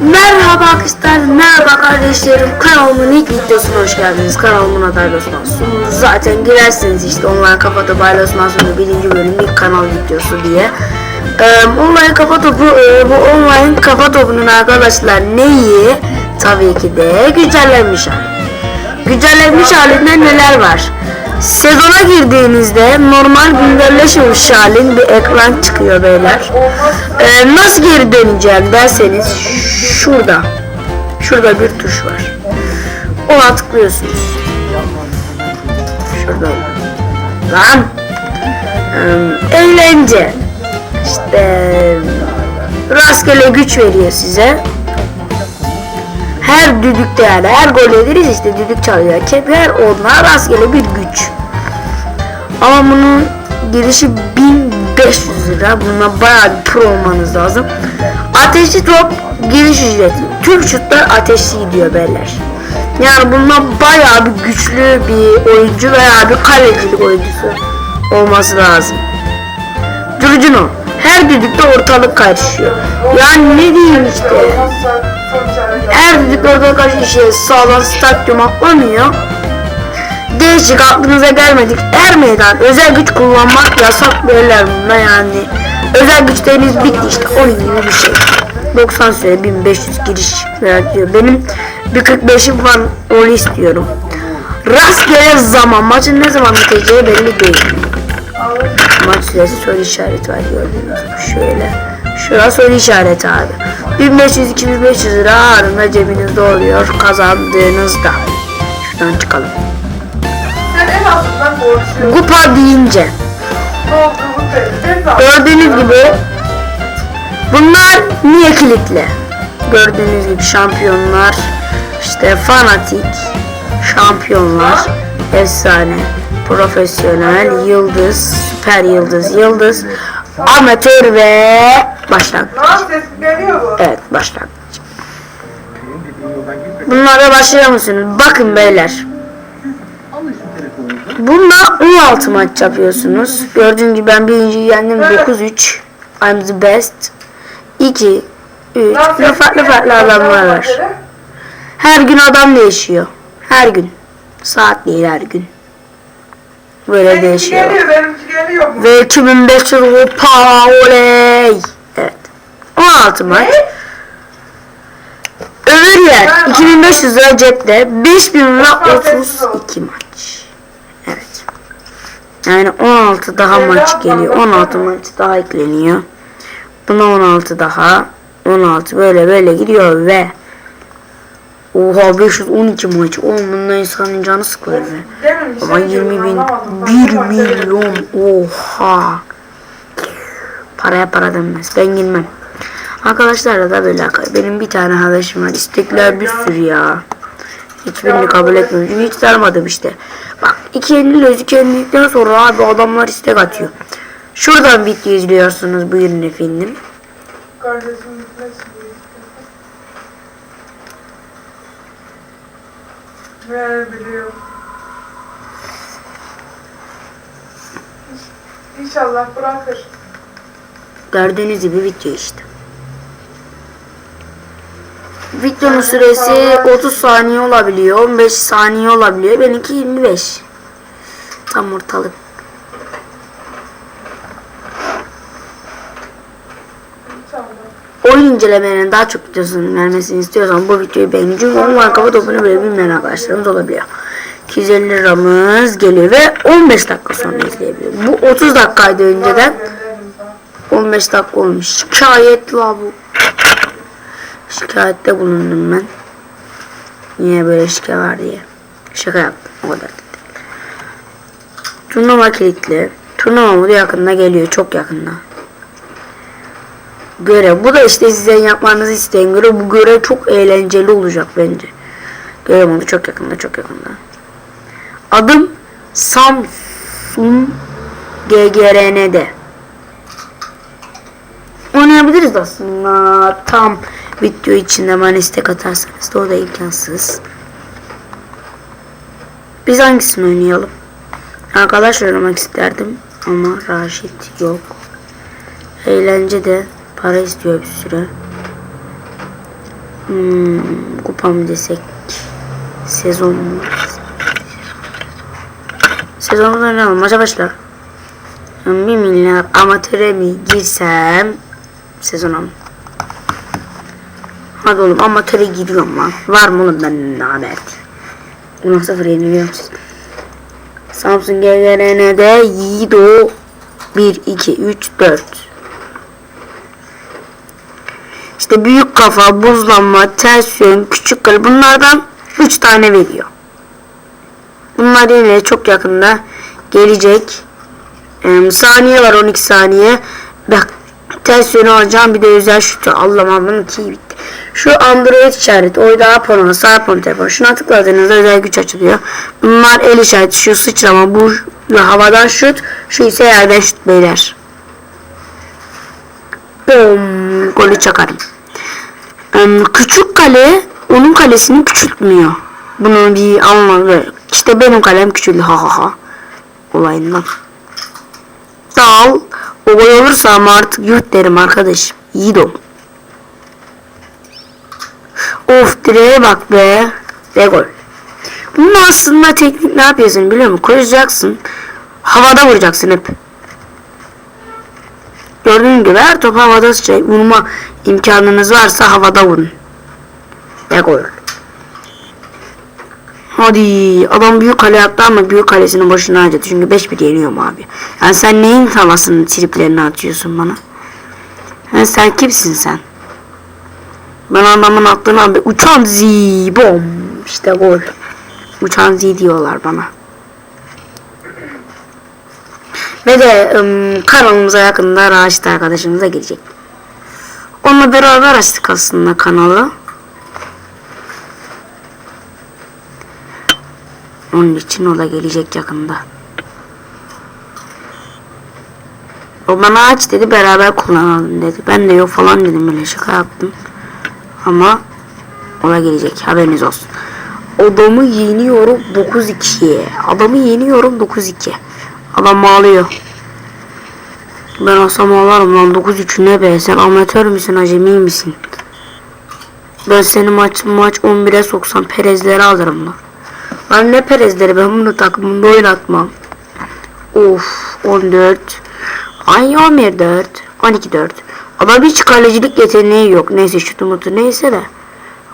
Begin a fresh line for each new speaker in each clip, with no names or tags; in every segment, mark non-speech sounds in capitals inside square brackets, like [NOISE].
Merhaba arkadaşlar, merhaba kardeşlerim. Kanalımın ilk videosuna hoş geldiniz. Kanalımın adı Ali Osman Sunu. Zaten girerseniz işte online kafa topu Ali Osman Sunu birinci bölüm ilk kanal videosu diye. Ee, online kafa topu, e, bu online kafa topunun arkadaşlar neyi? Tabii ki de güncellenmiş hali. Güncellenmiş halinde neler var? Sezona girdiğinizde normal güncelleşmemiş halin bir ekran çıkıyor beyler. Ee, nasıl geri döneceğim derseniz şurada. Şurada bir tuş var. Ona tıklıyorsunuz. Şurada. Lan. Ee, eğlence. İşte rastgele güç veriyor size. Her düdükte yani her gol yediriz işte düdük çalıyor. Hakem her onlar rastgele bir güç. Ama bunun girişi 1500 lira. Buna bayağı bir pro olmanız lazım. Ateşli top giriş ücreti. Tüm şutlar ateşli gidiyor beyler. Yani bunlar bayağı bir güçlü bir oyuncu veya bir kalecilik oyuncusu olması lazım. Durucunu her düdükte ortalık karışıyor. Yani ne diyeyim işte. Her düdük ortalık karışıyor. Şey, sağdan stadyum atlamıyor. Değişik aklınıza gelmedik. Er meydan özel güç kullanmak yasak böyleler bunda yani. Özel güçleriniz bitti işte onun gibi bir şey. 90 süre 1500 giriş diyor. Benim bir 45'im var onu istiyorum. Rastgele zaman maçın ne zaman biteceği belli değil. Maç süresi soru işareti var gördüğünüz gibi şöyle. Şurası soru işareti abi. 1500-2500 lira anında cebinizde oluyor kazandığınızda. Şuradan çıkalım.
Sen en azından borçluyorsun.
Kupa deyince gördüğünüz gibi bunlar niye kilitli? Gördüğünüz gibi şampiyonlar işte fanatik şampiyonlar efsane profesyonel yıldız süper yıldız yıldız amatör ve başlangıç.
Lan ses geliyor bu.
Evet başlangıç. Bunlara başlıyor musunuz? Bakın beyler. Bunda 16 maç yapıyorsunuz. Gördüğünüz gibi ben birinciyi yendim 9-3. I'm the best. 2 3
Lan
Ne
ses
farklı
geliyor.
farklı adamlar var. Her gün adam değişiyor. Her gün. Saat değil her gün. Böyle değişiyor. Ve 2500 kupa oley. Evet. 16 maç. Öbür yer 2500 lira cepte 5000 lira 32 maç. Evet. Yani 16 daha maç geliyor. 16 maç daha ekleniyor. Buna 16 daha. 16 böyle böyle gidiyor ve Oha 512 maç. Oğlum bundan insanın canı sıkılır be. Ama
şey
20
diyordum,
bin,
anlamadım.
1
Başka maçta dedim.
milyon, oha. Paraya para denmez, ben girmem. Arkadaşlar da böyle benim bir tane arkadaşım var, istekler bir sürü ya. Hiçbirini kabul etmiyorum, hiç sarmadım işte. Bak, iki elli iki ellilikten sonra abi adamlar istek atıyor. Şuradan video izliyorsunuz, buyurun efendim.
Biliyorum. İnşallah bırakır.
Gördüğünüz gibi video işte. Videonun süresi 30 saniye olabiliyor, 15 saniye olabiliyor. Benimki 25. Tam ortalık. Oyun incelemelerinin daha çok videosunun gelmesini istiyorsan bu videoyu. Çünkü onun kafa topunu böyle bilmeyen arkadaşlarımız olabiliyor. 250 liramız geliyor ve 15 dakika sonra izleyebiliyor. Bu 30 dakikaydı önceden.
Gönderim sana.
15 dakika olmuş. Şikayet la bu. Şikayette bulundum ben. Niye böyle şike var diye. Şaka yaptım. O kadar. Turnuva kilitli. Turnuva modu yakında geliyor. Çok yakında. Görev. Bu da işte sizden yapmanızı isteyen görev. Bu görev çok eğlenceli olacak bence. Görev modu çok yakında. Çok yakında. Adım Samsung GGRN'de oynayabiliriz aslında. Tam video içinde bana istek atarsanız da o da imkansız. Biz hangisini oynayalım? Arkadaş oynamak isterdim ama Raşit yok. Eğlence de para istiyor bir süre. Hmm, kupa mı desek? Sezon mu? Sezonda olur? Maça başlar. Bir milyar amatöre mi girsem sezona mı? Hadi oğlum amatöre giriyorum lan. Var mı oğlum ben ne haber? Buna sıfır yeniliyorum siz. Samsung GGRN'de Yiğido 1, 2, 3, 4. İşte büyük kafa, buzlanma, ters yön, küçük kal bunlardan 3 tane veriyor. Bunlar yine çok yakında gelecek. Ee, saniye var 12 saniye. Bak ters yönü alacağım bir de özel şutu. Allah'ım Allah'ım ki. Şu Android işareti oyda aponu sağ aponu telefon. Şuna tıkladığınızda özel güç açılıyor. Bunlar el işareti şu sıçrama bu havadan şut. Şu ise yerden şut beyler. Bom, golü çakarım. Küçük kale onun kalesini küçültmüyor. Bunu bir anlamı İşte benim kalem küçüldü ha ha ha. Olayından. Dal. O gol olursa ama artık yurt derim arkadaş. Yiğidim. Of direğe bak be. Ve gol. Bunun aslında teknik ne yapıyorsun biliyor musun? Koyacaksın. Havada vuracaksın hep. Gördüğün gibi her top havada sıçrayıp vurma imkanınız varsa havada vurun. Ve gol. Hadi adam büyük kale attı ama büyük kalesinin başına acıdı. Çünkü 5-1 yeniyorum abi. Yani sen neyin tavasının triplerini atıyorsun bana? Ha, sen kimsin sen? Ben adamın attığını abi uçan zi bom işte gol. Uçan zi diyorlar bana. Ve de ım, kanalımıza yakında Raşit arkadaşımız da gelecek. Onunla beraber açtık aslında kanalı. Onun için o da gelecek yakında. O bana aç dedi beraber kullanalım dedi. Ben de yok falan dedim böyle şaka yaptım. Ama o da gelecek haberiniz olsun. Adamı yeniyorum 9-2. Adamı yeniyorum 9-2. Adam ağlıyor. Ben olsam ağlarım lan 9-3 ne be sen amatör müsün acemi misin? Ben seni maç maç 11'e soksam perezleri alırım lan. Ben ne perezleri ben bunu takımımda oynatmam. Of 14 Ay 11 4 12 4 Ama hiç kalecilik yeteneği yok. Neyse şu mutu neyse de.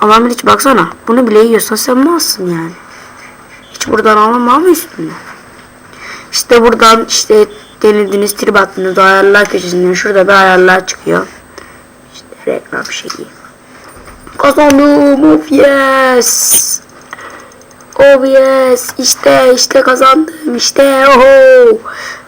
Ama hiç baksana. Bunu bile yiyorsan sen malsın yani. Hiç buradan alamam üstüne. İşte buradan işte denediğiniz trip attığınız ayarlar köşesinden şurada bir ayarlar çıkıyor. İşte reklam şeyi. Kazandım of yes. Oh yes. İşte işte kazandım. İşte oho.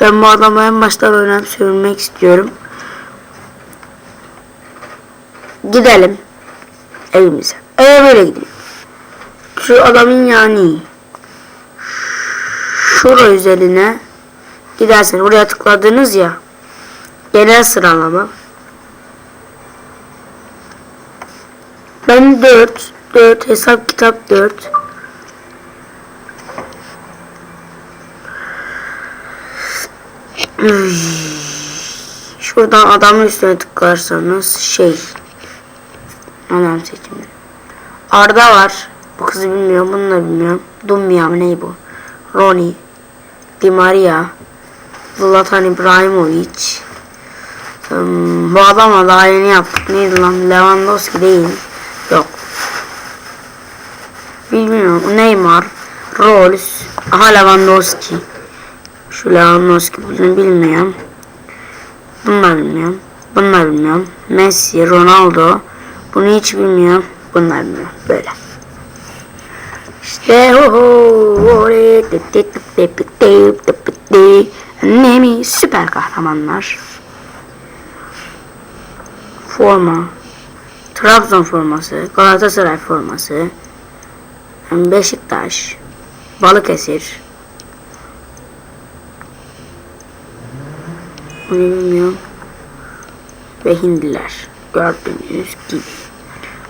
Ben bu adamı en baştan önemsemek istiyorum. Gidelim. Evimize. Eve böyle gidelim. Şu adamın yani. Şura üzerine gidersen oraya tıkladınız ya. Genel sıralama. Ben 4 4 hesap kitap 4 Üy. Şuradan adamın üstüne tıklarsanız şey Adam seçimi Arda var. Bu kızı bilmiyorum bunu da bilmiyorum. Dumya mı ne bu? Ronnie Di Maria. Zlatan İbrahimovic. Hmm, Bu adamla daha yeni yaptık. Neydi lan? Lewandowski değil. Yok. Bilmiyorum. Neymar. Rolls. Aha Lewandowski. Şu Lewandowski bunu bilmiyorum. Bunlar bilmiyorum. Bunlar bilmiyorum. Messi, Ronaldo. Bunu hiç bilmiyorum. Bunlar bilmiyorum. Böyle. İşte ho ho Nemi süper kahramanlar. Forma. Trabzon forması. Galatasaray forması. Beşiktaş. Balıkesir. Bunu bilmiyorum. Ve hindiler. Gördüğünüz gibi.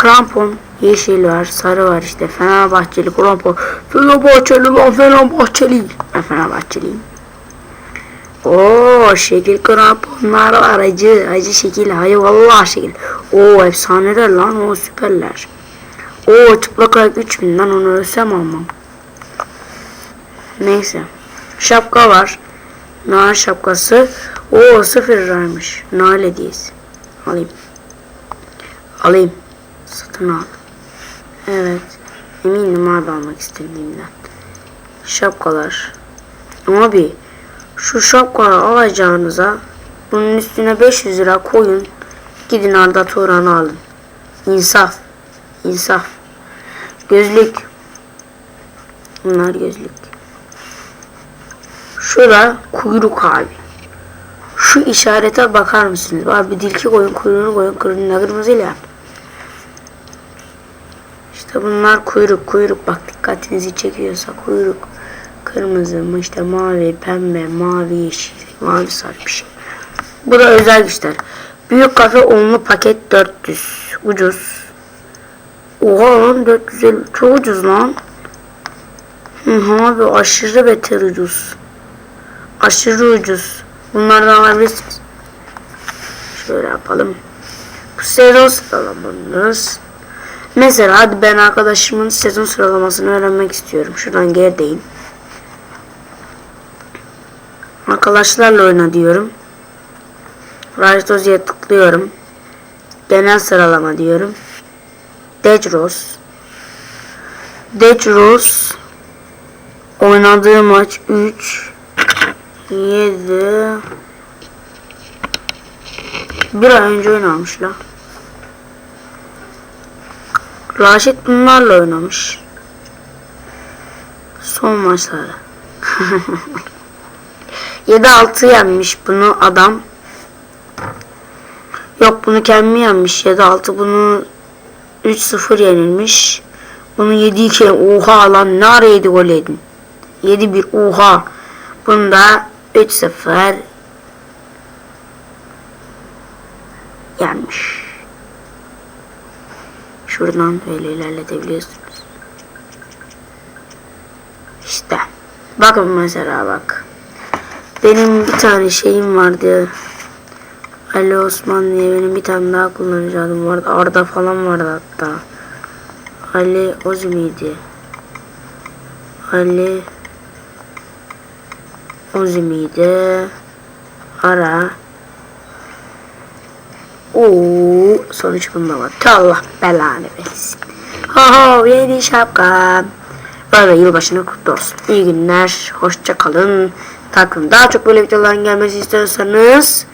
Krampon yeşil var, sarı var işte. Fenerbahçeli krampon. Fenerbahçeli lan Fenerbahçeli. Ben Fenerbahçeliyim. Oo şekil kramponlar var acı acı şekil hayır vallahi şekil. Oo efsaneler lan o süperler. Oo çıplak ayak 3000 lan onu ölsem almam. Neyse. Şapka var. Nar şapkası. Oo sıfır liraymış. Nar hediyesi. Alayım. Alayım. Satın al. Evet. Eminim abi almak istediğimden. Şapkalar. Abi şu şapkaları alacağınıza bunun üstüne 500 lira koyun. Gidin Arda Turan'ı alın. İnsaf. İnsaf. Gözlük. Bunlar gözlük. Şurada kuyruk abi. Şu işarete bakar mısınız? Abi dilki koyun kuyruğunu koyun kuyruğunu kırmızıyla yap. İşte bunlar kuyruk kuyruk bak dikkatinizi çekiyorsa kuyruk. Kırmızı mı işte mavi, pembe, mavi, yeşil, mavi sarı bir şey. Bu da özel güçler. Büyük kafe onlu paket 400. Ucuz. Oha lan 450 çok ucuz lan. Hı abi aşırı beter ucuz. Aşırı ucuz. Bunlardan alabilirsiniz. Şöyle yapalım. Bu sezon sıralamanız. Mesela hadi ben arkadaşımın sezon sıralamasını öğrenmek istiyorum. Şuradan gerideyim. Arkadaşlarla oyna diyorum. Rajdozi'ye tıklıyorum. Genel sıralama diyorum. Dejros. Dejros oynadığı maç 3 7 Bir ay önce oynamış. Raşit bunlarla oynamış. Son maçları. [LAUGHS] 7-6 yenmiş bunu adam. Yok bunu kendi yenmiş. 7-6 bunu 3-0 yenilmiş. Bunu 7-2 oha lan ne ara 7 gol yedin. 7-1 oha. Bunda 3-0 yenmiş. Şuradan böyle ilerletebiliyorsunuz. İşte. Bakın mesela bak. Benim bir tane şeyim vardı. Ali Osman diye benim bir tane daha kullanıcı adım vardı. Arda falan vardı hatta. Ali Ozi miydi? Ali Ozi miydi? Ara. Oo, sonuç bunda var. Allah belanı versin. Ho ho yeni şapka. Böyle yılbaşını kutlu olsun. İyi günler. Hoşça kalın. Takım daha çok böyle videoların gelmesi istiyorsanız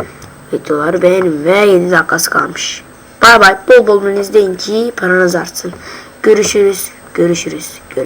videoları beğenin ve 7 dakikası kalmış. Bay bay. Bol bol izleyin ki paranız artsın. Görüşürüz. Görüşürüz. Görüşürüz.